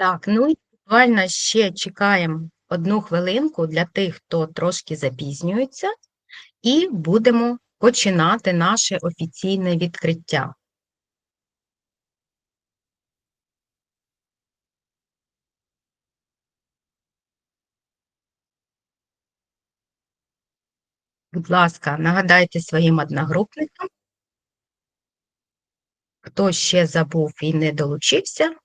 Так, ну і буквально ще чекаємо одну хвилинку для тих, хто трошки запізнюється, і будемо починати наше офіційне відкриття. Будь ласка, нагадайте своїм одногрупникам, хто ще забув і не долучився,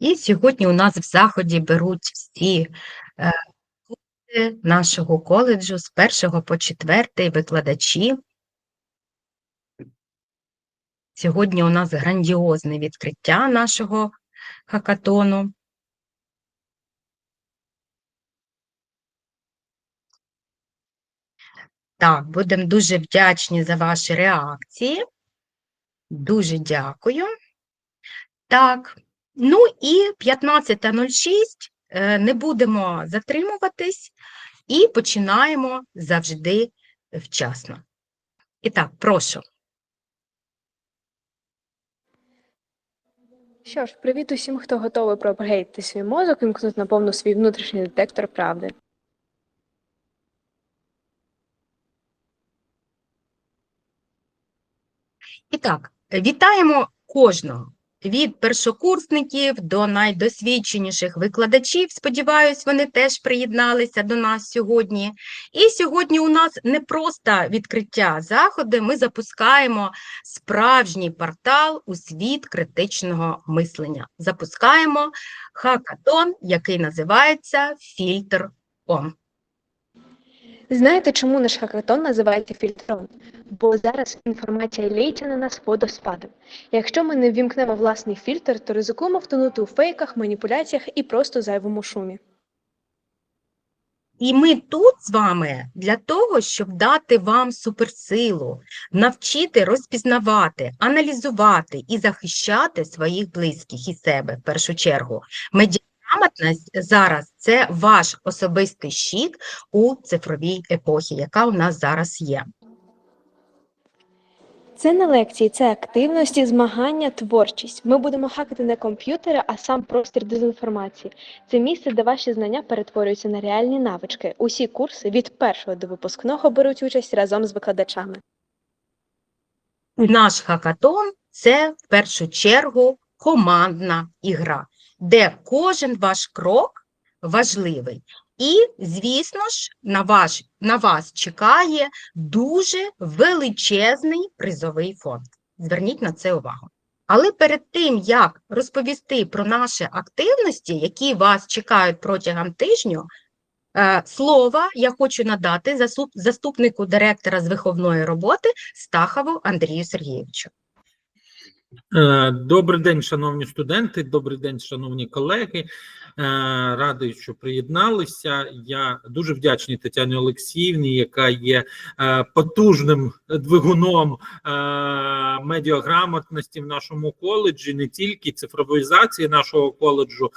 І сьогодні у нас в заході беруть всі е, курси нашого коледжу з першого по четвертий викладачі. Сьогодні у нас грандіозне відкриття нашого хакатону. Так, будемо дуже вдячні за ваші реакції. Дуже дякую. Так, ну і 15.06 е, не будемо затримуватись і починаємо завжди вчасно. І так, прошу. Що ж, привіт усім, хто готовий проапгрейдити свій мозок, вимкнути на повну свій внутрішній детектор правди. І так, вітаємо кожного. Від першокурсників до найдосвідченіших викладачів. Сподіваюсь, вони теж приєдналися до нас сьогодні. І сьогодні у нас не просто відкриття заходу, ми запускаємо справжній портал у світ критичного мислення. Запускаємо хакатон, який називається Фільтр.com. Знаєте, чому наш хакатон називається фільтром? Бо зараз інформація ліється на нас водоспадом. Якщо ми не ввімкнемо власний фільтр, то ризикуємо втонути у фейках, маніпуляціях і просто зайвому шумі. І ми тут з вами для того, щоб дати вам суперсилу, навчити розпізнавати, аналізувати і захищати своїх близьких і себе в першу чергу. Медіаграмотність зараз це ваш особистий щит у цифровій епохі, яка у нас зараз є. Це не лекції, це активності, змагання, творчість. Ми будемо хакати не комп'ютери, а сам простір дезінформації. Це місце, де ваші знання перетворюються на реальні навички. Усі курси від першого до випускного беруть участь разом з викладачами. Наш хакатон це в першу чергу командна ігра, де кожен ваш крок важливий. І, звісно ж, на, ваш, на вас чекає дуже величезний призовий фонд. Зверніть на це увагу. Але перед тим, як розповісти про наші активності, які вас чекають протягом тижню, е, слова я хочу надати заступнику директора з виховної роботи Стахову Андрію Сергійовичу. Е, Добрий день, шановні студенти, добрий день, шановні колеги. Е, Радий, що приєдналися. Я дуже вдячний Тетяні Олексіївні, яка є е, потужним двигуном е, медіаграмотності в нашому коледжі, не тільки цифровізації нашого коледжу.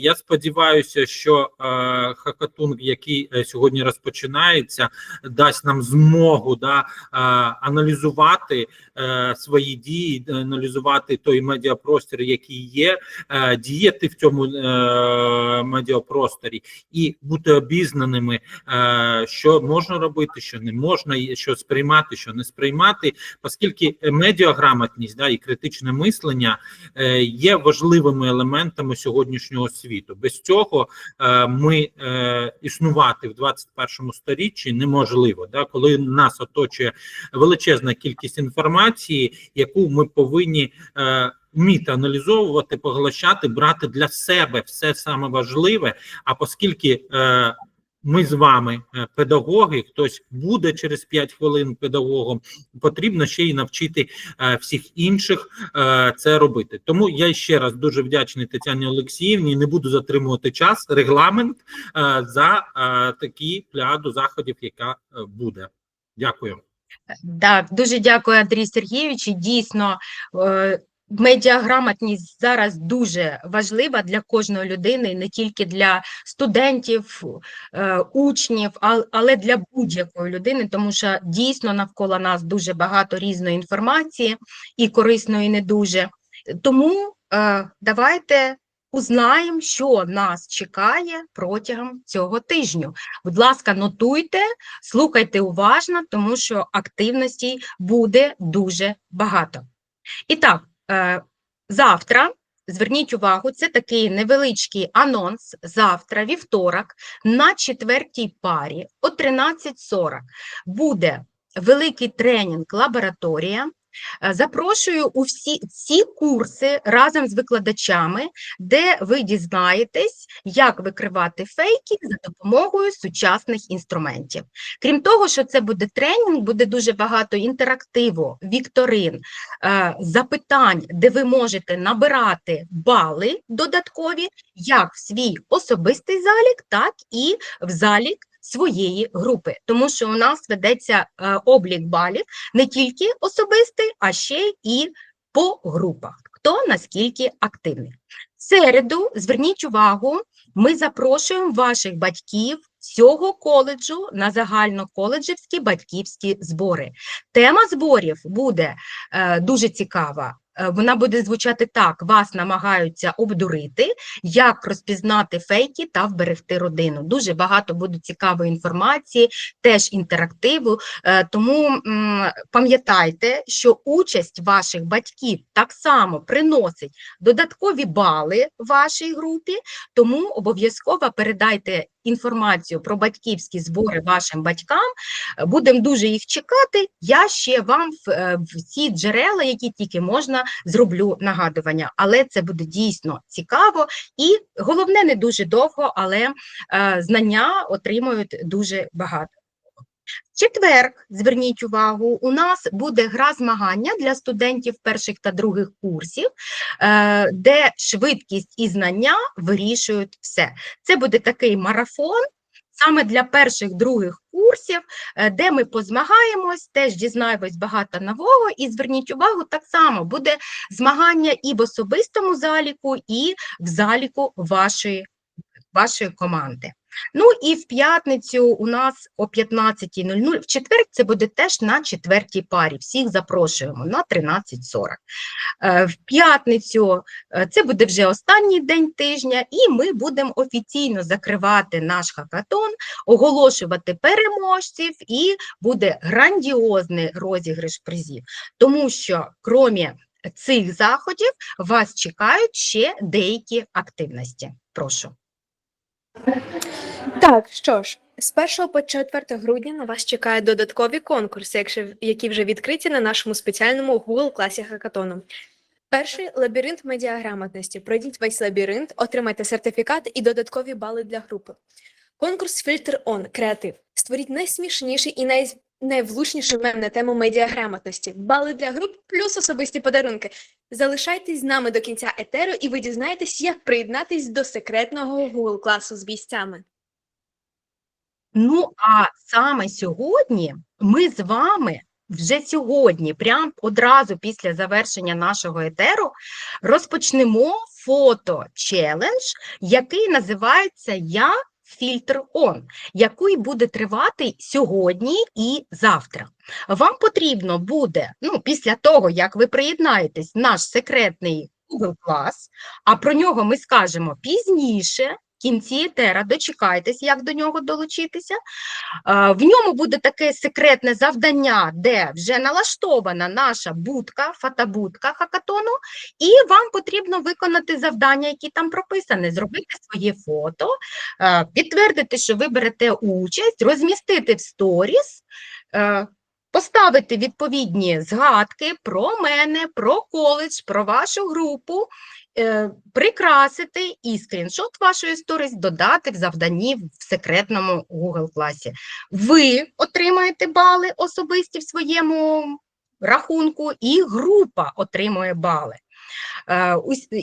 Я сподіваюся, що е, хакатун, який сьогодні розпочинається, дасть нам змогу да, аналізувати свої дії, аналізувати той медіапростір, який є, діяти в цьому медіапросторі і бути обізнаними, е, що можна робити, що не можна, що сприймати, що не сприймати, оскільки медіаграмотність да, і критичне мислення е, є важливими елементами сьогоднішнього світу. Без цього е, ми існувати в 21 сторіччі неможливо, да, коли нас оточує величезна кількість інформації, яку ми повинні вміти аналізовувати, поглощати, брати для себе все саме важливе. А оскільки е, ми з вами е, педагоги, хтось буде через 5 хвилин педагогом, потрібно ще й навчити е, всіх інших е, це робити. Тому я ще раз дуже вдячний Тетяні Олексіївні. Не буду затримувати час, регламент е, за е, такі пляду заходів, яка е, буде. Дякую. Так, дуже дякую, Андрій Сергійович. І Дійсно, е, медіаграмотність зараз дуже важлива для кожної людини, не тільки для студентів, е, учнів, але для будь-якої людини, тому що дійсно навколо нас дуже багато різної інформації і корисної, не дуже. Тому е, давайте узнаємо, що нас чекає протягом цього тижню. Будь ласка, нотуйте, слухайте уважно, тому що активностей буде дуже багато. І так, завтра, зверніть увагу, це такий невеличкий анонс. Завтра, вівторок, на четвертій парі о 13.40 буде великий тренінг лабораторія. Е, Запрошую у всі ці курси разом з викладачами, де ви дізнаєтесь, як викривати фейки за допомогою сучасних інструментів. Крім того, що це буде тренінг, буде дуже багато інтерактиву, вікторин, е, запитань, де ви можете набирати бали додаткові, як в свій особистий залік, так і в залік своєї групи. Тому що у нас ведеться е, облік балів не тільки особистий, а ще і по групах. Хто наскільки активний. В середу, зверніть увагу, ми запрошуємо ваших батьків всього коледжу на загальноколеджівські батьківські збори. Тема зборів буде е, дуже цікава. Е, Вона буде звучати так: вас намагаються обдурити, як розпізнати фейки та вберегти родину. Дуже багато буде цікавої інформації, теж інтерактиву. Е, Тому пам'ятайте, що участь ваших батьків так само приносить додаткові бали вашій групі, тому обов'язково передайте інформацію про батьківські збори вашим батькам. Е, Будемо дуже їх чекати. Я ще вам в, е, джерела, які тільки можна, зроблю нагадування. Але це буде дійсно цікаво і головне, не дуже довго, але е, знання отримують дуже багато. В Четвер, зверніть увагу, у нас буде гра змагання для студентів перших та других курсів, е, де швидкість і знання вирішують все. Це буде такий марафон саме для перших других курсів, е, де ми позмагаємось, теж дізнаємось багато нового. І зверніть увагу, так само буде змагання і в особистому заліку, і в заліку вашої, вашої команди. Ну і в п'ятницю у нас о 15.00, в четвер це буде теж на четвертій парі. Всіх запрошуємо на 13.40. Е, В п'ятницю е, це буде вже останній день тижня, і ми будемо офіційно закривати наш хакатон, оголошувати переможців, і буде грандіозний розіграш призів. Тому що, крім цих заходів, вас чекають ще деякі активності. Прошу. Так, що ж, з 1 по 4 грудня на вас чекають додаткові конкурси, які вже відкриті на нашому спеціальному Google класі хакатону. Перший лабіринт медіаграмотності. Пройдіть весь лабіринт, отримайте сертифікат і додаткові бали для групи. Конкурс Фільтр Он Креатив. Створіть найсмішніший і най... найвлучніший мем на тему медіаграмотності. Бали для груп плюс особисті подарунки. Залишайтесь з нами до кінця етеру, і ви дізнаєтесь, як приєднатись до секретного Google класу з бійцями. Ну, а саме сьогодні ми з вами вже сьогодні, прямо одразу після завершення нашого етеру, розпочнемо фото-челендж, який називається Я фільтр Он, який буде тривати сьогодні і завтра. Вам потрібно буде, ну, після того, як ви приєднаєтесь наш секретний Google клас, а про нього ми скажемо пізніше, кінці етера, дочекайтесь, як до нього долучитися. В ньому буде таке секретне завдання, де вже налаштована наша будка, фотобудка хакатону, і вам потрібно виконати завдання, які там прописані, зробити своє фото, підтвердити, що ви берете участь, розмістити в сторіс, поставити відповідні згадки про мене, про коледж, про вашу групу, прикрасити і скріншот вашої сторіс додати в завданні в секретному Google класі. Ви отримаєте бали особисті в своєму рахунку, і група отримує бали. Е,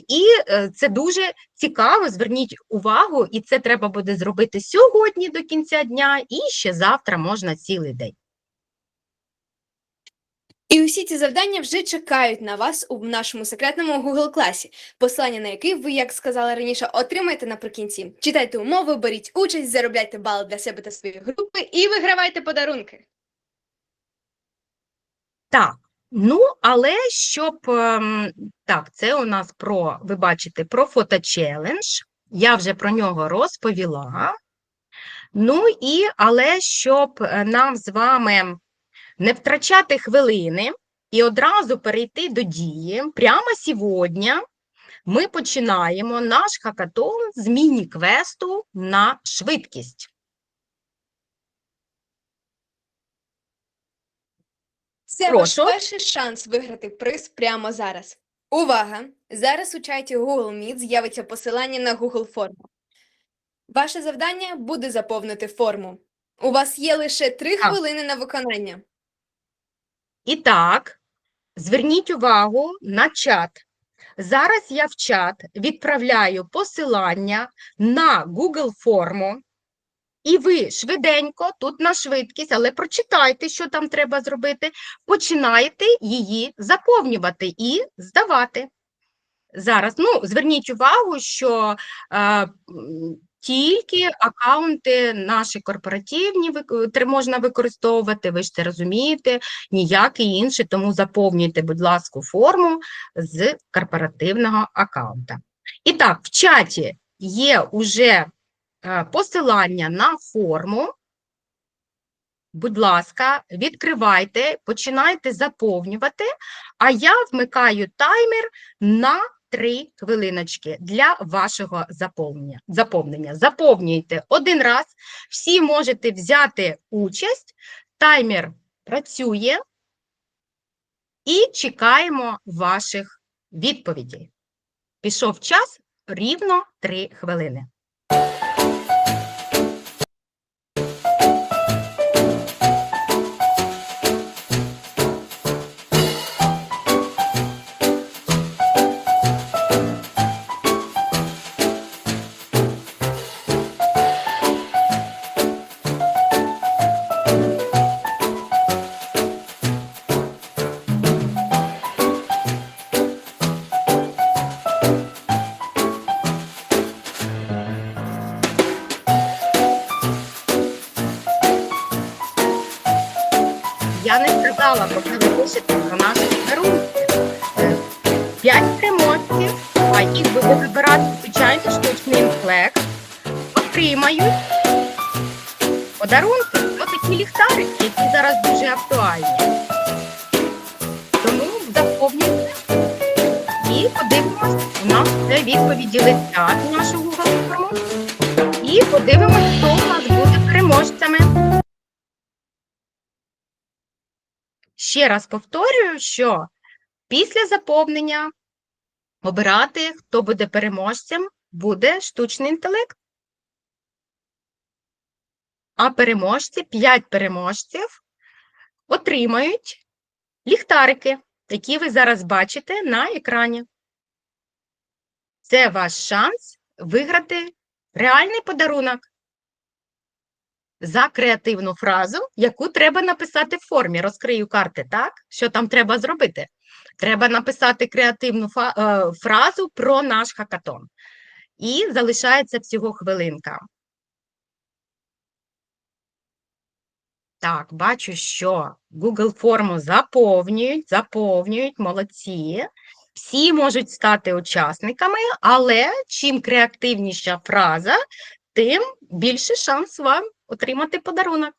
І е, це дуже цікаво, зверніть увагу, і це треба буде зробити сьогодні до кінця дня, і ще завтра можна цілий день. І усі ці завдання вже чекають на вас у нашому секретному Google класі, посилання на який ви, як сказала раніше, отримаєте наприкінці. Читайте умови, беріть участь, заробляйте бали для себе та своєї групи і вигравайте подарунки. Так, ну, але щоб ем, так, це у нас про, ви бачите, про фоточелендж. Я вже про нього розповіла. Ну і але щоб е, нам з вами не втрачати хвилини і одразу перейти до дії, прямо сьогодні ми починаємо наш хакатон з міні-квесту на швидкість. Це Прошу. ваш перший шанс виграти приз прямо зараз. Увага! Зараз у чаті Google Meet з'явиться посилання на Google форму. Ваше завдання буде заповнити форму. У вас є лише 3 хвилини на виконання. І так, зверніть увагу на чат. Зараз я в чат відправляю посилання на Google форму, і ви швиденько, тут на швидкість, але прочитайте, що там треба зробити, починаєте її заповнювати і здавати. Зараз, ну, зверніть увагу, що е, тільки акаунти наші корпоративні можна використовувати, ви ж це розумієте, ніякий інший, тому заповнюйте, будь ласка, форму з корпоративного аккаунта. І так, в чаті є уже е, посилання на форму. Будь ласка, відкривайте, починайте заповнювати, а я вмикаю таймер на 3 хвилиночки для вашого заповнення. заповнення. Заповнюйте один раз, всі можете взяти участь, таймер працює і чекаємо ваших відповідей. Пішов час рівно 3 хвилини. Ще раз повторюю, що після заповнення обирати, хто буде переможцем, буде штучний інтелект. А переможці, 5 переможців, отримають ліхтарики, які ви зараз бачите на екрані. Це ваш шанс виграти реальний подарунок за креативну фразу, яку треба написати в формі. Розкрию карти, так? Що там треба зробити? Треба написати креативну е, фразу про наш хакатон. І залишається всього хвилинка. Так, бачу, що Google форму заповнюють, заповнюють, молодці. Всі можуть стати учасниками, але чим креативніша фраза, тим більше шанс вам отримати подарунок.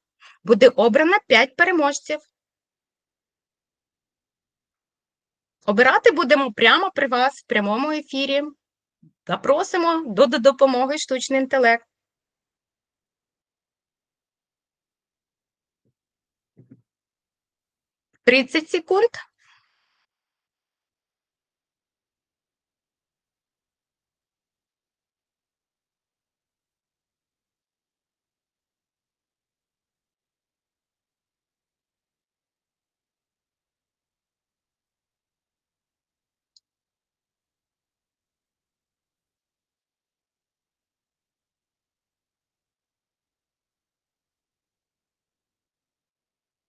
Буде обрано 5 переможців. Обирати будемо прямо при вас в прямому ефірі. Запросимо до, до допомоги штучний інтелект. Тридцять секунд.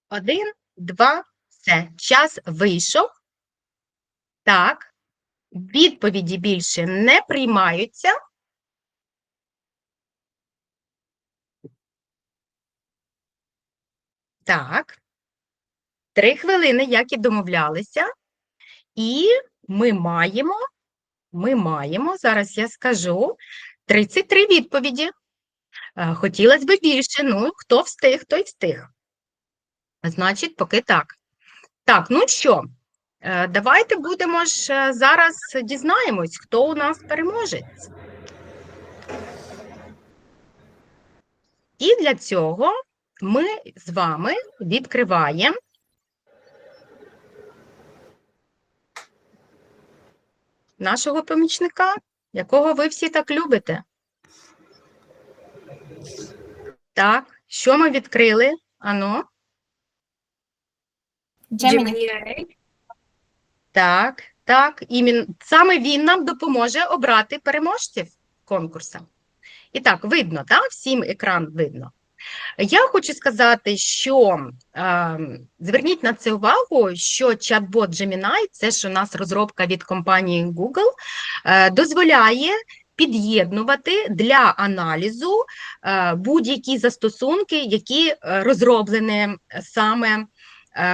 Один, два, Все, час вийшов. Так. Відповіді більше не приймаються. Так. Три хвилини, як і домовлялися. І ми маємо, ми маємо, зараз я скажу, 33 відповіді. Е, Хотілося б більше, ну, хто встиг, той встиг. Значить, поки так. Так, ну що, е, давайте будемо ж е, зараз дізнаємось, хто у нас переможець. І для цього ми з вами відкриваємо нашого помічника, якого ви всі так любите. Так, що ми відкрили? Ано, Gemini. так, так, іменно саме він нам допоможе обрати переможців конкурсу. І так, видно, так? Всім екран видно. Я хочу сказати, що е, зверніть на це увагу, що чат-бот Gemini, це ж у нас розробка від компанії Google, е, дозволяє під'єднувати для аналізу е, будь-які застосунки, які е, розроблені саме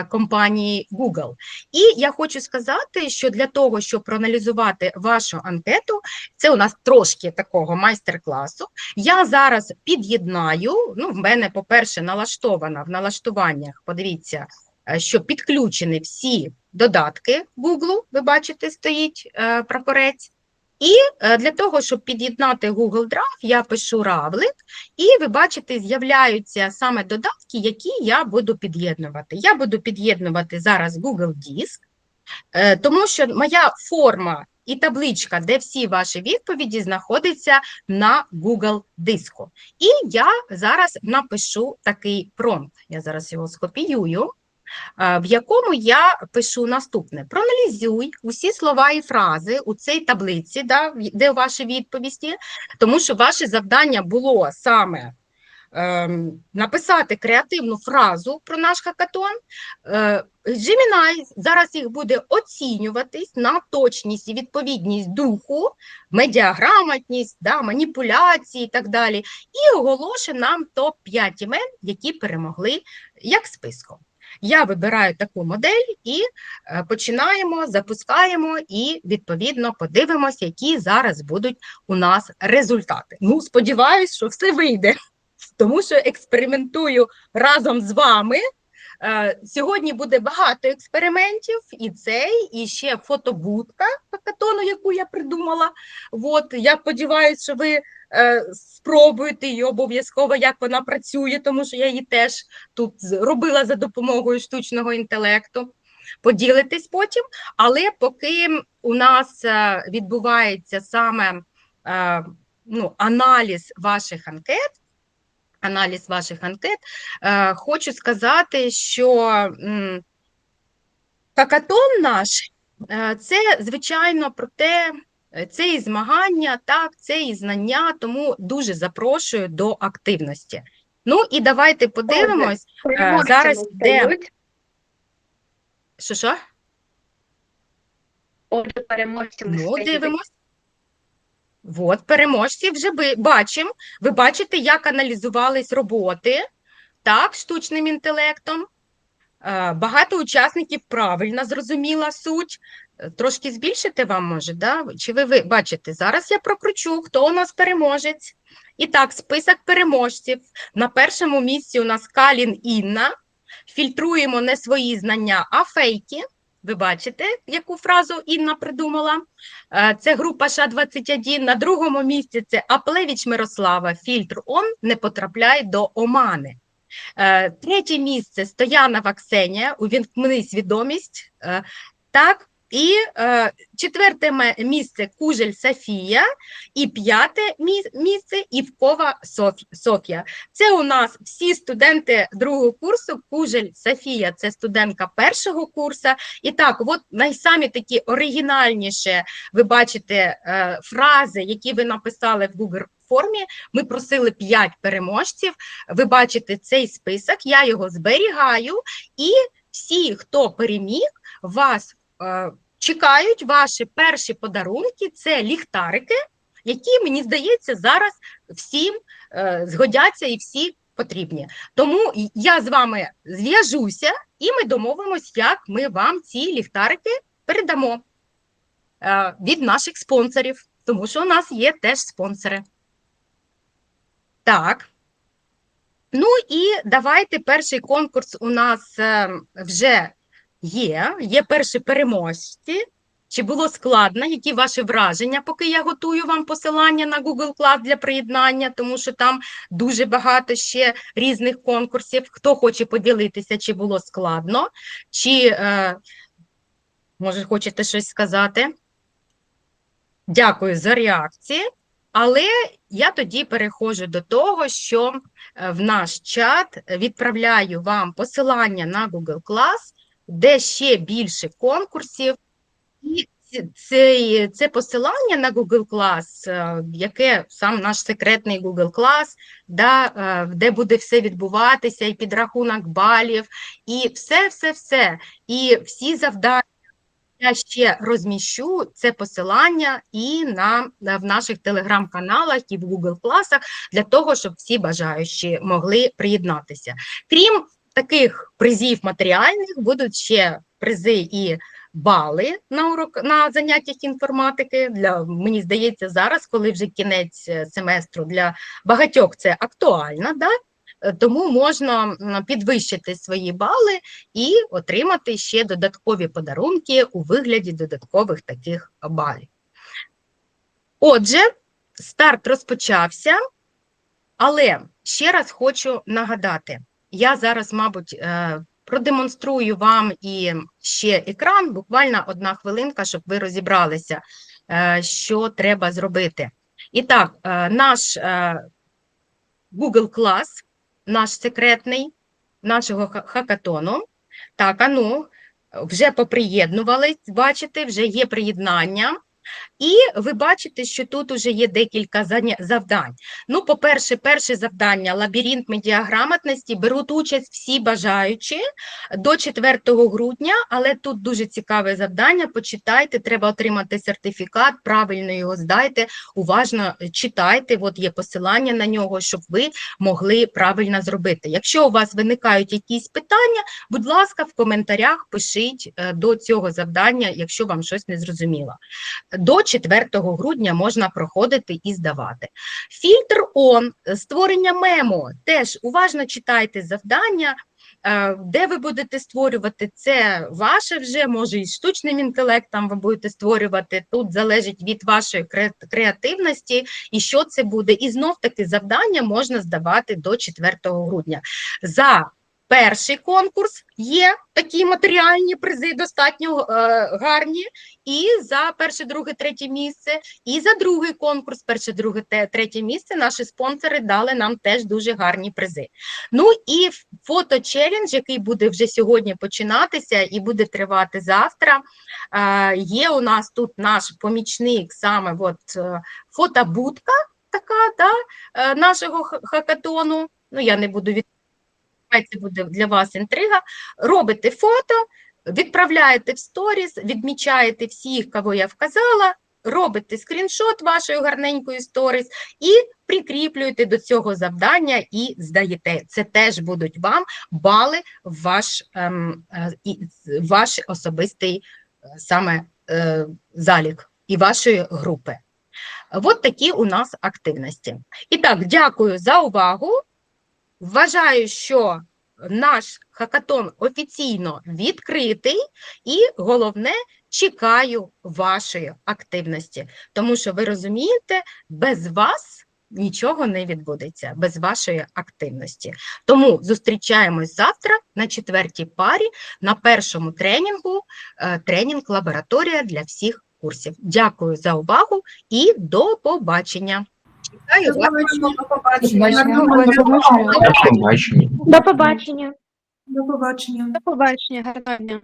компанії Google. І я хочу сказати, що для того, щоб проаналізувати вашу анкету, це у нас трошки такого майстер-класу. Я зараз під'єднаю. Ну, в мене, по-перше, налаштована в налаштуваннях. Подивіться, е, що підключені всі додатки Google. Ви бачите, стоїть е, прапорець. І е, для того, щоб під'єднати Google Drive, я пишу равлик, і ви бачите, з'являються саме додатки, які я буду під'єднувати. Я буду під'єднувати зараз Google Диск, е, тому що моя форма і табличка, де всі ваші відповіді, знаходиться на Google диску. І я зараз напишу такий промпт. Я зараз його скопіюю. Е, В якому я пишу наступне: проаналізуй усі слова і фрази у цій таблиці, да, де ваші відповісті, тому що ваше завдання було саме ем, написати креативну фразу про наш хакатон. Е, Gemini зараз їх буде оцінюватись на точність і відповідність духу, медіаграмотність, да, маніпуляції і так далі, і оголошує нам топ-5 імен, які перемогли як списком. Я вибираю таку модель і е, починаємо, запускаємо і відповідно подивимося, які зараз будуть у нас результати. Ну, сподіваюсь, що все вийде, тому що експериментую разом з вами. Е, Сьогодні буде багато експериментів, і цей, і ще фотобудка хакатону, яку я придумала. От, я сподіваюся, що ви е, спробуєте її обов'язково, як вона працює, тому що я її теж тут робила за допомогою штучного інтелекту. Поділитесь потім, але поки у нас е, відбувається саме ну, аналіз ваших анкет, аналіз ваших анкет, е, хочу сказати, що м, хакатон наш е, це, звичайно, про те, е, це і змагання, так, це і знання, тому дуже запрошую до активності. Ну і давайте подивимось, Переможцями зараз де- що що? Отже, переможцями Ну, дивимось. От, переможці вже бачимо. Ви бачите, як аналізувались роботи, так, штучним інтелектом. Е, Багато учасників правильно зрозуміла суть. Е, Трошки збільшити вам може, да? Чи ви, ви бачите? Зараз я прокручу, хто у нас переможець. І так, список переможців. На першому місці у нас Калін Інна. Фільтруємо не свої знання, а фейки. Ви бачите, яку фразу Інна придумала? Е, Це група ША-21. На другому місці це Аплевіч Мирослава. Фільтр ОН не потрапляє до омани. Е, Третє місце Стоянова Ксенія. Увімкни свідомість. Е, Так. І е, четверте місце Кужель Софія, і п'яте місце Івкова Софія. Це у нас всі студенти другого курсу. Кужель Софія це студентка першого курсу. І так, от найсамі такі оригінальніші, ви бачите, е, фрази, які ви написали в Google формі. Ми просили 5 переможців. Ви бачите цей список, я його зберігаю і всі, хто переміг, вас чекають ваші перші подарунки. Це ліхтарики, які, мені здається, зараз всім е, згодяться і всі потрібні. Тому я з вами зв'яжуся, і ми домовимось, як ми вам ці ліхтарики передамо е, від наших спонсорів, тому що у нас є теж спонсори. Так. Ну і давайте перший конкурс у нас е, вже є. Є перші переможці. Чи було складно? Які ваші враження, поки я готую вам посилання на Google Class для приєднання, тому що там дуже багато ще різних конкурсів. Хто хоче поділитися, чи було складно, чи е, може хочете щось сказати? Дякую за реакції. Але я тоді переходжу до того, що е, в наш чат відправляю вам посилання на Google Class, де ще більше конкурсів. І це, це посилання на Google Class, е, яке сам наш секретний Google Class, да, е, де буде все відбуватися, і підрахунок балів, і все, все, все. І всі завдання. Я ще розміщу це посилання і на, в наших телеграм-каналах, і в Google класах для того, щоб всі бажаючі могли приєднатися. Крім таких призів матеріальних, будуть ще призи і бали на урок на заняттях інформатики. Для мені здається, зараз, коли вже кінець е, семестру для багатьох це актуально, да? Е, тому можна підвищити свої бали і отримати ще додаткові подарунки у вигляді додаткових таких балів. Отже, старт розпочався, але ще раз хочу нагадати: я зараз, мабуть, е, продемонструю вам і ще екран, буквально одна хвилинка, щоб ви розібралися, е, що треба зробити. І так, е, наш Google Class, наш секретний, нашого хакатону. Так, а ну, вже поприєднувались, бачите, вже є приєднання. І ви бачите, що тут вже є декілька завдань. Ну, по-перше, перше завдання лабіринт медіаграмотності беруть участь всі бажаючі до 4 грудня, але тут дуже цікаве завдання. Почитайте, треба отримати сертифікат, правильно його здайте, уважно читайте. От є посилання на нього, щоб ви могли правильно зробити. Якщо у вас виникають якісь питання, будь ласка, в коментарях пишіть е, до цього завдання, якщо вам щось не зрозуміло. До 4 грудня можна проходити і здавати. Фільтр ОН, створення мемо. Теж уважно читайте завдання. е, Де ви будете створювати, це ваше вже, може і штучним інтелектом ви будете створювати. Тут залежить від вашої креативності і що це буде. І знов таки завдання можна здавати до 4 грудня. За перший конкурс є такі матеріальні призи, достатньо е, гарні. І за перше, друге, третє місце, і за другий конкурс, перше, друге, третє місце. Наші спонсори дали нам теж дуже гарні призи. Ну і фото-челендж, який буде вже сьогодні починатися і буде тривати завтра. Е, є у нас тут наш помічник, саме от, е, фотобудка така, да, е, нашого хакатону. Ну, я не буду від це буде для вас інтрига. Робите фото, відправляєте в сторіс, відмічаєте всіх, кого я вказала, робите скріншот вашої гарненької сторіс і прикріплюєте до цього завдання і здаєте. Це теж будуть вам бали ваш, ем, е, ваш особистий е, саме е, залік і вашої групи. От такі у нас активності. І так, дякую за увагу. Вважаю, що наш хакатон офіційно відкритий, і головне, чекаю вашої активності, тому що ви розумієте, без вас нічого не відбудеться, без вашої активності. Тому зустрічаємось завтра на четвертій парі на першому тренінгу, е, тренінг лабораторія для всіх курсів. Дякую за увагу і до побачення. Вас. До побачення. До побачення. До побачення. До побачення, гарного дня.